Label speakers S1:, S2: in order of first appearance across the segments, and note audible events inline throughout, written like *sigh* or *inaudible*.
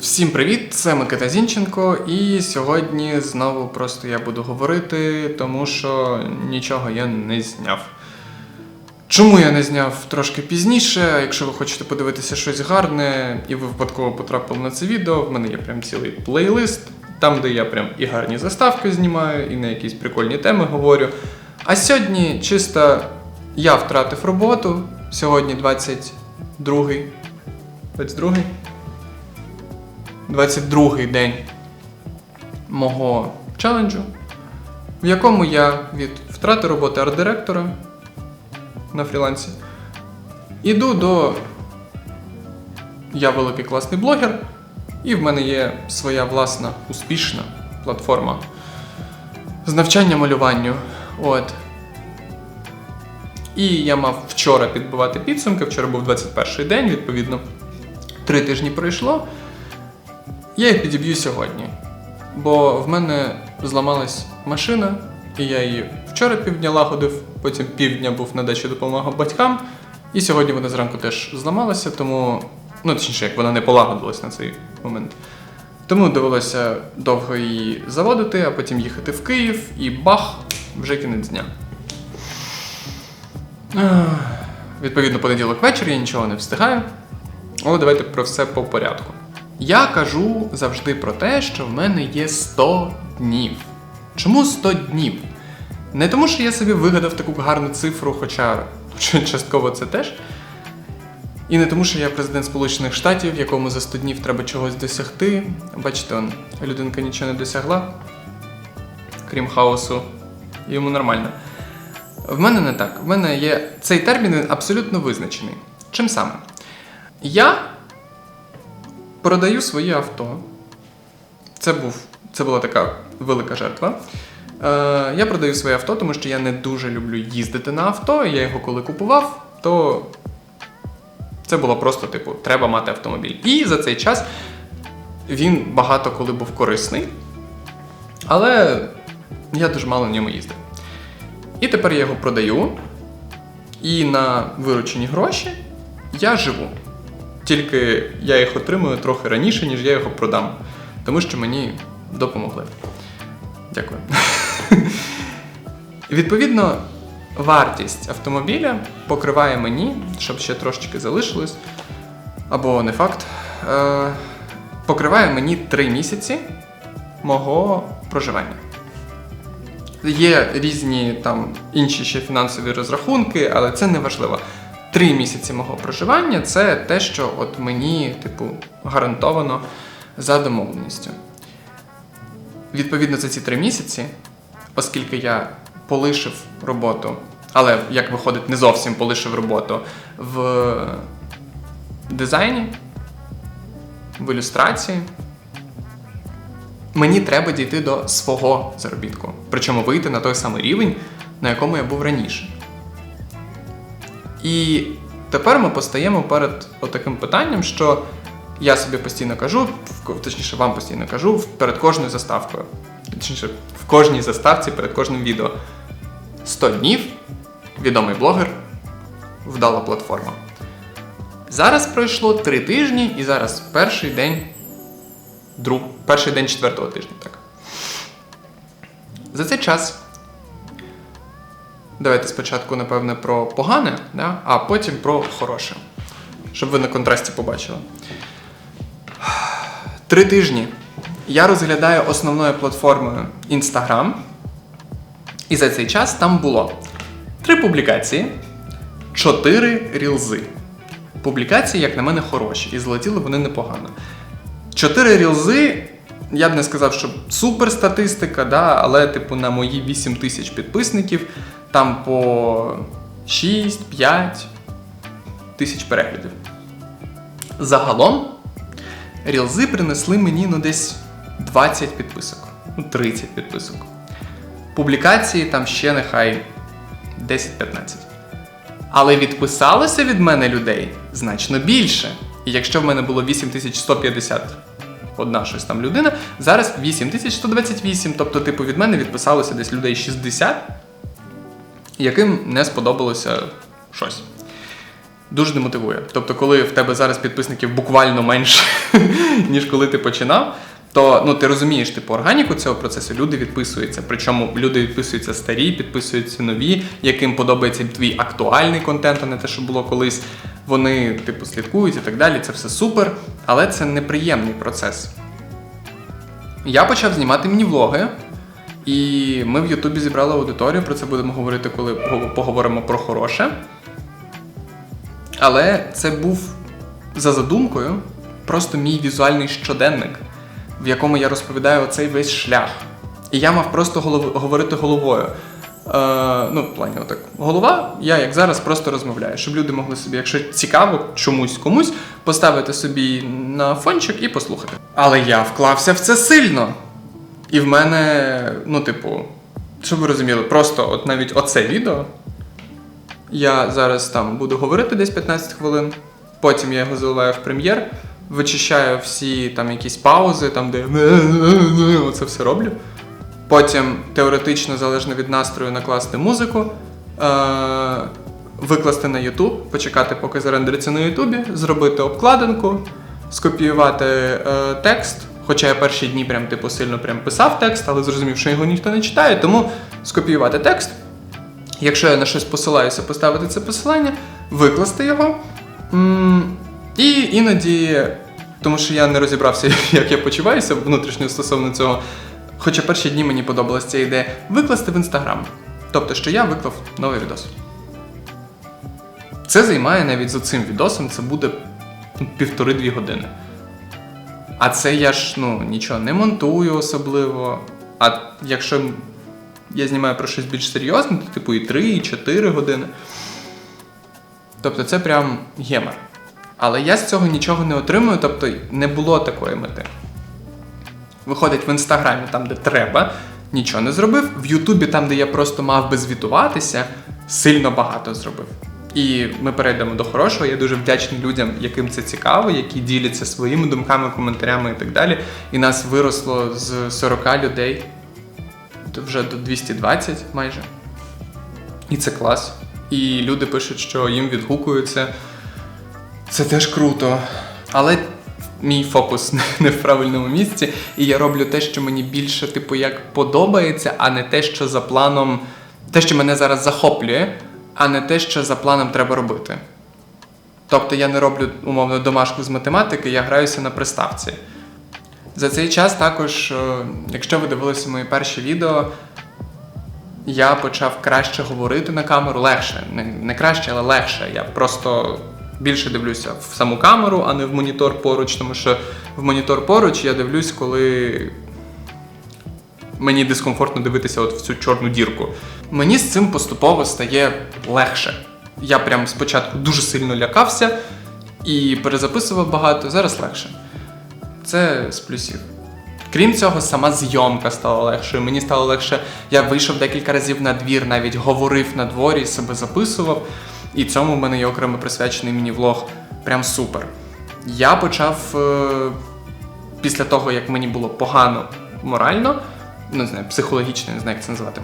S1: Всім привіт! Це Микита Зінченко, і сьогодні знову просто я буду говорити, тому що нічого я не зняв. Чому я не зняв трошки пізніше? Якщо ви хочете подивитися щось гарне, і ви випадково потрапили на це відео, в мене є прям цілий плейлист, там, де я прям і гарні заставки знімаю, і на якісь прикольні теми говорю. А сьогодні чисто я втратив роботу. Сьогодні 22-й. 22-й? 22-й день мого челенджу, в якому я від втрати роботи арт-директора на фрілансі іду до. Я великий класний блогер, і в мене є своя власна успішна платформа з навчання малюванню. От. І я мав вчора підбивати підсумки. Вчора був 21-й день, відповідно, три тижні пройшло. Я їх підіб'ю сьогодні. Бо в мене зламалась машина, і я її вчора півдня лагодив, потім півдня був на дачі допомагав батькам. І сьогодні вона зранку теж зламалася, тому. Ну, точніше, як вона не полагодилась на цей момент. Тому довелося довго її заводити, а потім їхати в Київ і бах, вже кінець дня. Відповідно, понеділок вечір, я нічого не встигаю. Але давайте про все по порядку. Я кажу завжди про те, що в мене є 100 днів. Чому 100 днів? Не тому, що я собі вигадав таку гарну цифру, хоча частково це теж. І не тому, що я президент Сполучених Штатів, якому за 100 днів треба чогось досягти. Бачите, он, людинка нічого не досягла, крім хаосу, йому нормально. В мене не так. В мене є цей термін він абсолютно визначений. Чим саме? Я продаю своє авто. Це, був, це була така велика жертва. Е, я продаю своє авто, тому що я не дуже люблю їздити на авто. Я його коли купував, то це було просто, типу, треба мати автомобіль. І за цей час він багато коли був корисний, але я дуже мало на ньому їздив. І тепер я його продаю, і на виручені гроші я живу. Тільки я їх отримую трохи раніше, ніж я його продам. Тому що мені допомогли. Дякую. *laughs* Відповідно, вартість автомобіля покриває мені, щоб ще трошечки залишилось, або не факт, е, покриває мені 3 місяці мого проживання. Є різні там інші ще фінансові розрахунки, але це не важливо. Три місяці мого проживання це те, що от мені, типу, гарантовано за домовленістю. Відповідно, за ці три місяці, оскільки я полишив роботу, але як виходить, не зовсім полишив роботу в дизайні, в ілюстрації, мені треба дійти до свого заробітку. Причому вийти на той самий рівень, на якому я був раніше. І тепер ми постаємо перед таким питанням, що я собі постійно кажу, точніше, вам постійно кажу, перед кожною заставкою. Точніше, в кожній заставці перед кожним відео. 100 днів, відомий блогер, вдала платформа. Зараз пройшло 3 тижні, і зараз перший день, друг, перший день четвертого тижня. Так. За цей час Давайте спочатку, напевне, про погане, да? а потім про хороше. Щоб ви на контрасті побачили. Три тижні я розглядаю основною платформою Instagram. І за цей час там було три публікації, чотири рілзи. Публікації, як на мене, хороші, і злетіли вони непогано. Чотири рілзи, я б не сказав, що супер статистика, да, але, типу, на мої 8 тисяч підписників там по 6-5 тисяч переглядів. Загалом рілзи принесли мені ну, десь 20 підписок, ну 30 підписок. Публікації там ще нехай 10-15. Але відписалося від мене людей значно більше. І якщо в мене було 8150 одна щось там людина, зараз 8128. Тобто, типу, від мене відписалося десь людей 60, яким не сподобалося щось. дуже демотивує. Тобто, коли в тебе зараз підписників буквально менше, *laughs* ніж коли ти починав, то ну ти розумієш типу органіку цього процесу, люди відписуються. Причому люди відписуються старі, підписуються нові, яким подобається твій актуальний контент, а не те, що було колись. Вони, типу, слідкують і так далі. Це все супер, але це неприємний процес. Я почав знімати міні-влоги, і ми в Ютубі зібрали аудиторію. Про це будемо говорити, коли поговоримо про хороше. Але це був за задумкою просто мій візуальний щоденник, в якому я розповідаю оцей весь шлях. І я мав просто голов... говорити головою. Е, ну, в плані, отак, голова, я як зараз просто розмовляю, щоб люди могли собі, якщо цікаво чомусь комусь, поставити собі на фончик і послухати. Але я вклався в це сильно. І в мене, ну, типу, щоб ви розуміли, просто от навіть оце відео. Я зараз там буду говорити десь 15 хвилин, потім я його заливаю в прем'єр, вичищаю всі там якісь паузи, там де *laughs* оце все роблю. Потім теоретично, залежно від настрою, накласти музику, е- викласти на YouTube, почекати, поки зарендериться на YouTube, зробити обкладинку, скопіювати е- текст. Хоча я перші дні прям типу сильно прям писав текст, але зрозумів, що його ніхто не читає, тому скопіювати текст. Якщо я на щось посилаюся, поставити це посилання, викласти його. І іноді, тому що я не розібрався, *laughs* як я почуваюся внутрішньо стосовно цього. Хоча перші дні мені подобалася ця ідея викласти в інстаграм. Тобто, що я виклав новий відос. Це займає навіть за цим відосом, це буде півтори-дві години. А це я ж ну, нічого не монтую особливо. А якщо я знімаю про щось більш серйозне, то типу і 3, і 4 години. Тобто це прям гемор. Але я з цього нічого не отримую, тобто не було такої мети. Виходить в інстаграмі, там, де треба, нічого не зробив. В Ютубі, там, де я просто мав би звітуватися, сильно багато зробив. І ми перейдемо до хорошого. Я дуже вдячний людям, яким це цікаво, які діляться своїми думками, коментарями і так далі. І нас виросло з 40 людей вже до 220 майже. І це клас. І люди пишуть, що їм відгукується. Це теж круто. Але мій фокус *laughs* не в правильному місці, і я роблю те, що мені більше, типу, як подобається, а не те, що за планом, те, що мене зараз захоплює, а не те, що за планом треба робити. Тобто я не роблю умовно домашку з математики, я граюся на приставці. За цей час також, е, якщо ви дивилися мої перші відео, я почав краще говорити на камеру, легше. Не, краще, але легше. Я просто більше дивлюся в саму камеру, а не в монітор поруч, тому що в монітор поруч я дивлюсь, коли мені дискомфортно дивитися от в цю чорну дірку. Мені з цим поступово стає легше. Я прям спочатку дуже сильно лякався і перезаписував багато, зараз легше. Це з плюсів. Крім цього, сама зйомка стала легшою. Мені стало легше. Я вийшов декілька разів на двір, навіть говорив на дворі, себе записував. І цьому в мене є окремо присвячений міні-влог. Прям супер. Я почав е, після того, як мені було погано морально, ну, не знаю, психологічно, не знаю, як це назвати.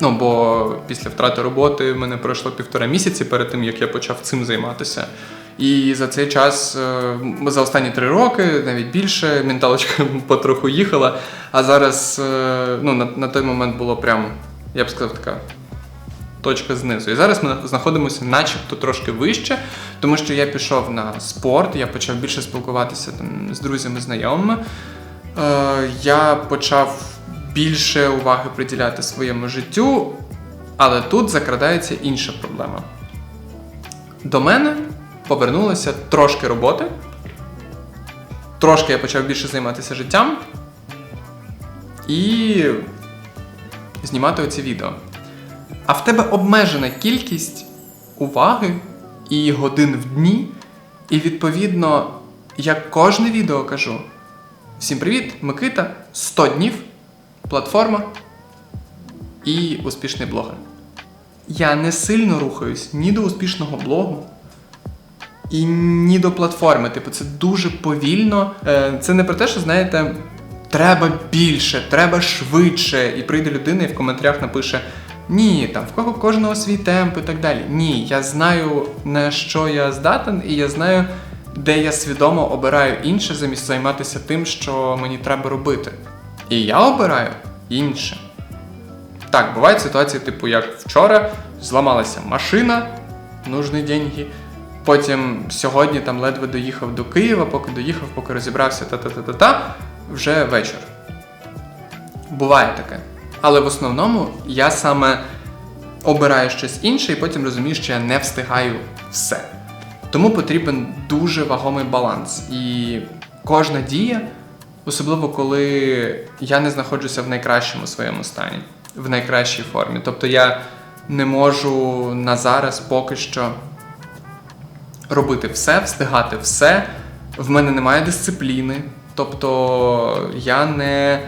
S1: Ну, бо після втрати роботи мене пройшло півтора місяці перед тим, як я почав цим займатися. І за цей час, е, за останні три роки, навіть більше, менталочка *laughs* потроху їхала. А зараз, е, ну, на, на той момент було прям, я б сказав, така точка знизу. І зараз ми знаходимося начебто трошки вище, тому що я пішов на спорт, я почав більше спілкуватися там, з друзями, знайомими. Е, я почав більше уваги приділяти своєму життю, але тут закрадається інша проблема. До мене повернулося трошки роботи. Трошки я почав більше займатися життям і знімати оці відео. А в тебе обмежена кількість уваги і годин в дні. І відповідно, я кожне відео кажу: всім привіт, Микита, 100 днів, платформа і успішний блогер. Я не сильно рухаюсь ні до успішного блогу, і ні до платформи. Типу, це дуже повільно. Е, Це не про те, що знаєте, треба більше, треба швидше. І прийде людина і в коментарях напише: Ні, там в кого кожного свій темп і так далі. Ні, я знаю на що я здатен, і я знаю, де я свідомо обираю інше, замість займатися тим, що мені треба робити. І я обираю інше. Так, бувають ситуації, типу, як вчора зламалася машина, нужні деньги. Потім сьогодні там ледве доїхав до Києва, поки доїхав, поки розібрався та-та-та-та-та, вже вечір. Буває таке. Але в основному я саме обираю щось інше і потім розумію, що я не встигаю все. Тому потрібен дуже вагомий баланс. І кожна дія, особливо коли я не знаходжуся в найкращому своєму стані, в найкращій формі. Тобто я не можу на зараз поки що робити все, встигати все. В мене немає дисципліни. Тобто я не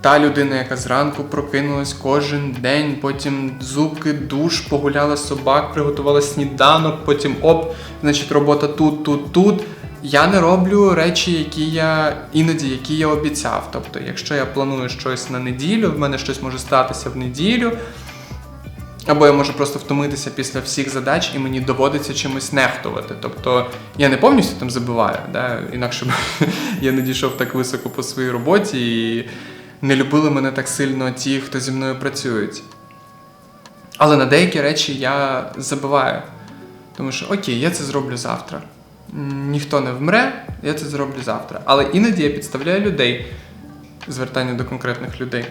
S1: та людина, яка зранку прокинулась кожен день, потім зубки, душ, погуляла собак, приготувала сніданок, потім оп, значить, робота тут, тут, тут. Я не роблю речі, які я іноді які я обіцяв. Тобто, якщо я планую щось на неділю, в мене щось може статися в неділю. Або я можу просто втомитися після всіх задач, і мені доводиться чимось нехтувати. Тобто я не повністю там забиваю, да? інакше б *laughs* я не дійшов так високо по своїй роботі і не любили мене так сильно ті, хто зі мною працюють. Але на деякі речі я забиваю. Тому що окей, я це зроблю завтра. Ніхто не вмре, я це зроблю завтра. Але іноді я підставляю людей, звертання до конкретних людей.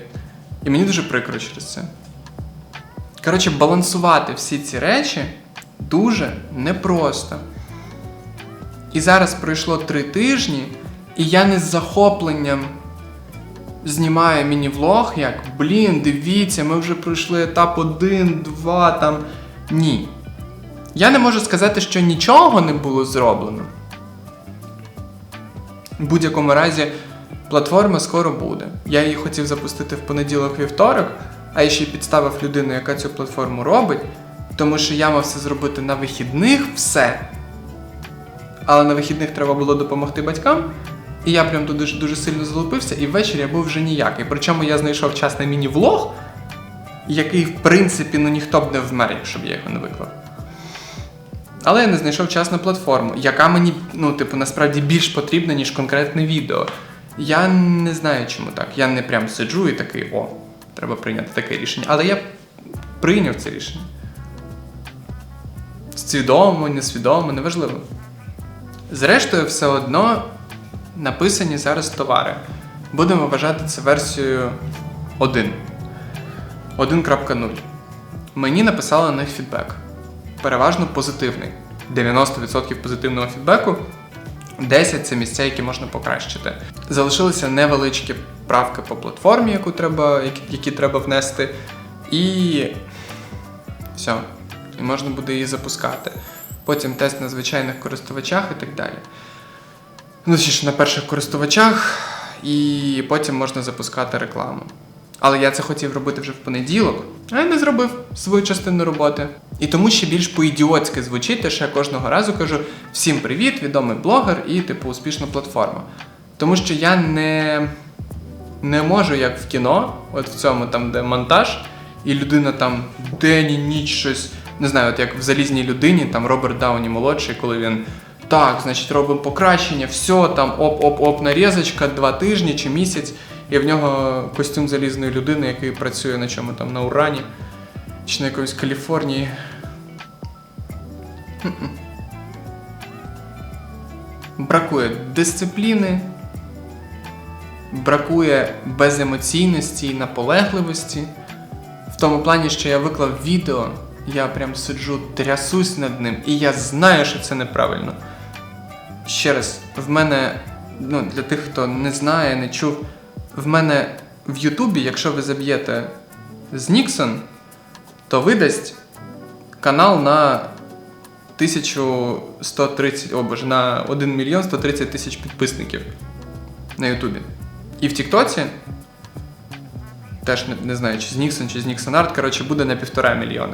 S1: І мені дуже прикро через це. Коротше, балансувати всі ці речі дуже непросто. І зараз пройшло три тижні, і я не з захопленням знімаю міні-влог, як блін, дивіться, ми вже пройшли етап 1, 2, там. Ні. Я не можу сказати, що нічого не було зроблено. В будь-якому разі, платформа скоро буде. Я її хотів запустити в понеділок-вівторок, а я ще й підставив людину, яка цю платформу робить, тому що я мав це зробити на вихідних все. Але на вихідних треба було допомогти батькам. І я прям тут дуже, дуже сильно залупився, і ввечері я був вже ніякий. Причому я знайшов час на міні-влог, який, в принципі, ну ніхто б не вмер, якщо б я його не виклав. Але я не знайшов час на платформу, яка мені, ну, типу, насправді більш потрібна, ніж конкретне відео. Я не знаю, чому так. Я не прям сиджу і такий, о, треба прийняти таке рішення. Але я прийняв це рішення. Свідомо, несвідомо, неважливо. Зрештою, все одно написані зараз товари. Будемо вважати це версією 1. 1.0. Мені написали на них фідбек. Переважно позитивний. 90% позитивного фідбеку. 10 це місця, які можна покращити. Залишилися невеличкі правки по платформі, яку треба, які, які треба внести. І все. І можна буде її запускати. Потім тест на звичайних користувачах і так далі. Ну, ще ж на перших користувачах, і потім можна запускати рекламу. Але я це хотів робити вже в понеділок, а я не зробив свою частину роботи. І тому ще більш по-ідіотськи звучить, те, що я кожного разу кажу: всім привіт, відомий блогер і, типу, успішна платформа. Тому що я не, не можу, як в кіно, от в цьому там, де монтаж, і людина там день і ніч щось, не знаю, от як в залізній людині, там Роберт Дауні молодший, коли він. Так, значить, робимо покращення, все, там оп-оп-оп, нарізочка, два тижні чи місяць, і в нього костюм залізної людини, який працює на чому там на Урані чи на якоїсь Каліфорнії. Бракує дисципліни, бракує беземоційності і наполегливості. В тому плані, що я виклав відео, я прям сиджу, трясусь над ним, і я знаю, що це неправильно. Ще раз, в мене, ну, для тих, хто не знає, не чув, в мене в Ютубі, якщо ви заб'єте з Ніксон, то видасть канал на 1130, о боже, на 1 мільйон 130 тисяч підписників на Ютубі. І в Тіктоці, теж не, не знаю, чи з Ніксон, чи з Ніксон Арт, коротше, буде на півтора мільйони.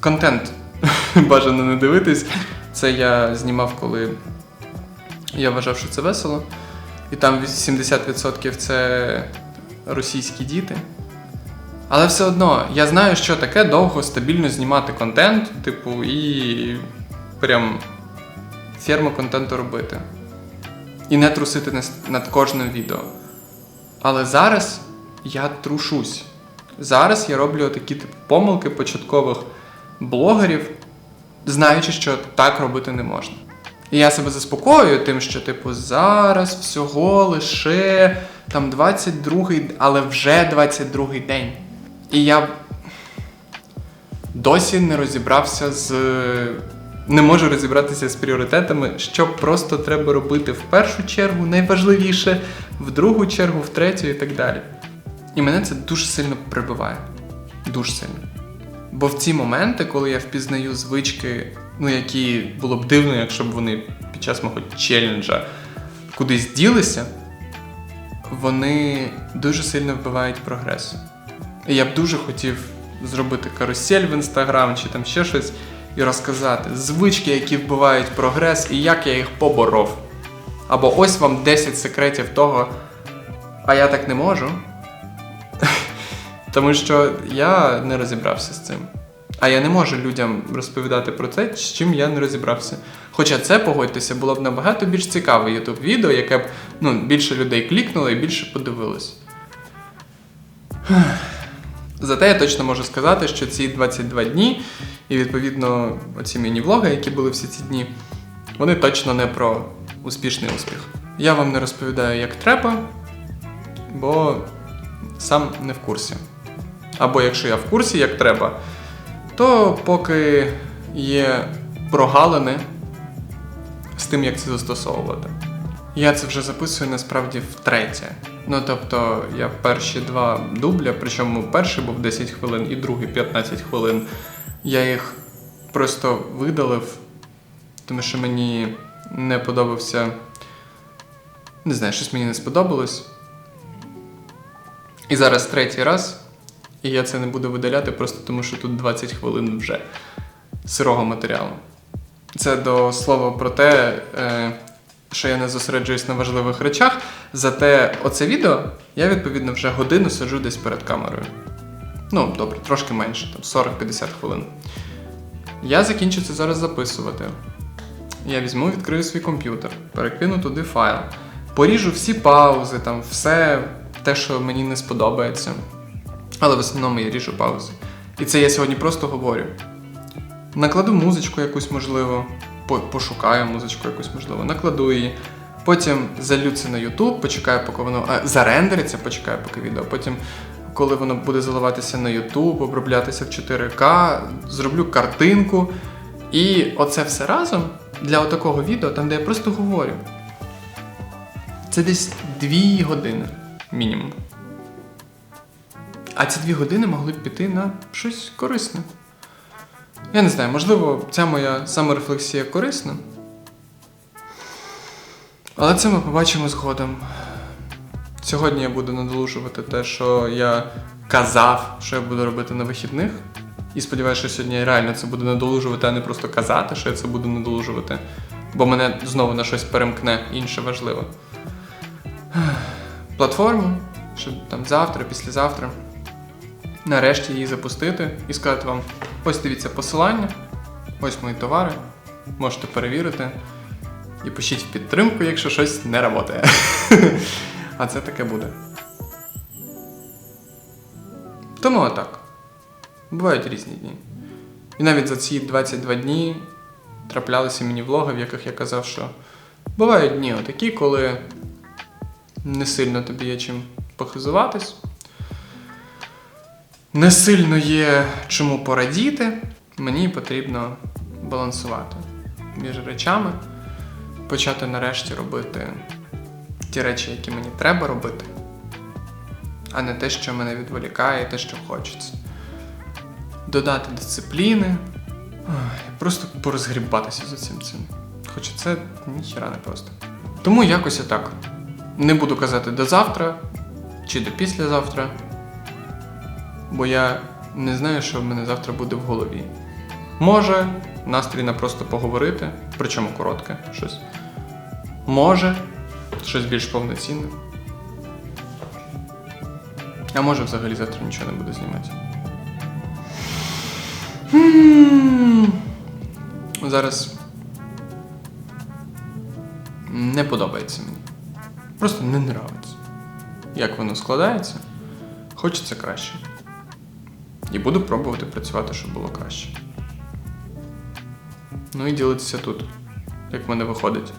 S1: Контент *laughs* бажано не дивитись. Це я знімав, коли я вважав, що це весело. І там 70% це російські діти. Але все одно, я знаю, що таке довго стабільно знімати контент, типу, і прям ферму контенту робити. І не трусити над кожним відео. Але зараз я трушусь. Зараз я роблю такі типу, помилки початкових блогерів, знаючи, що так робити не можна. І я себе заспокоюю тим, що, типу, зараз всього лише там 22-й, але вже 22-й день. І я досі не розібрався з. Не можу розібратися з пріоритетами, що просто треба робити в першу чергу, найважливіше, в другу чергу, в третю і так далі. І мене це дуже сильно прибиває. Дуже сильно. Бо в ці моменти, коли я впізнаю звички, ну які було б дивно, якщо б вони під час мого челенджа кудись ділися, вони дуже сильно вбивають прогрес. І я б дуже хотів зробити карусель в інстаграм чи там ще щось і розказати звички, які вбивають прогрес, і як я їх поборов. Або ось вам 10 секретів того, а я так не можу. *laughs* Тому що я не розібрався з цим. А я не можу людям розповідати про те, з чим я не розібрався. Хоча це, погодьтеся, було б набагато більш цікаве youtube відео, яке б ну, більше людей клікнуло і більше подивилось. *sighs* Зате я точно можу сказати, що ці 22 дні, і відповідно оці міні-влоги, які були всі ці дні, вони точно не про успішний успіх. Я вам не розповідаю, як треба, бо сам не в курсі. Або якщо я в курсі, як треба, то поки є прогалини з тим, як це застосовувати. Я це вже записую насправді втретє. Ну тобто, я перші два дубля, причому перший був 10 хвилин і другий 15 хвилин. Я їх просто видалив, тому що мені не подобався. Не знаю, щось мені не сподобалось. І зараз третій раз, і я це не буду видаляти просто тому, що тут 20 хвилин вже сирого матеріалу. Це до слова про те, е, що я не зосереджуюсь на важливих речах. Зате оце відео я відповідно вже годину сиджу десь перед камерою. Ну, добре, трошки менше, там 40-50 хвилин. Я закінчу це зараз записувати. Я візьму, відкрию свій комп'ютер, перекину туди файл, поріжу всі паузи, там все те, що мені не сподобається. Але в основному я ріжу паузи. І це я сьогодні просто говорю. Накладу музичку якусь можливо, пошукаю музичку якусь можливо, накладу її. Потім залю це на YouTube, почекаю, поки воно а, зарендериться, почекаю, поки відео. Потім, коли воно буде заливатися на YouTube, оброблятися в 4К, зроблю картинку. І оце все разом для отакого відео, там, де я просто говорю. Це десь 2 години мінімум. А ці дві години могли б піти на щось корисне. Я не знаю, можливо, ця моя саморефлексія корисна. Але це ми побачимо згодом. Сьогодні я буду надолужувати те, що я казав, що я буду робити на вихідних. І сподіваюся, що сьогодні я реально це буду надолужувати, а не просто казати, що я це буду надолужувати. Бо мене знову на щось перемкне інше важливе. Платформу, щоб там завтра, післязавтра нарешті її запустити і сказати вам: ось дивіться посилання, ось мої товари, можете перевірити. І пишіть в підтримку, якщо щось не працює. *laughs* А це таке буде. Тому отак. Бувають різні дні. І навіть за ці 22 дні траплялися мені влоги, в яких я казав, що бувають дні отакі, коли не сильно тобі є чим похизуватись, не сильно є чому порадіти, мені потрібно балансувати між речами, почати нарешті робити ті речі, які мені треба робити, а не те, що мене відволікає, те, що хочеться. Додати дисципліни, просто порозгрібатися за цим цим. Хоча це ніхіра не просто. Тому якось отак. Не буду казати до завтра чи до післязавтра, бо я не знаю, що в мене завтра буде в голові. Може, настрій на просто поговорити, причому коротке щось. Може, щось більш повноцінне. А може взагалі завтра нічого не буду знімати. Зараз не подобається мені. Просто не нравиться. Як воно складається, хочеться краще. І буду пробувати працювати, щоб було краще. Ну і ділитися тут, як в мене виходить.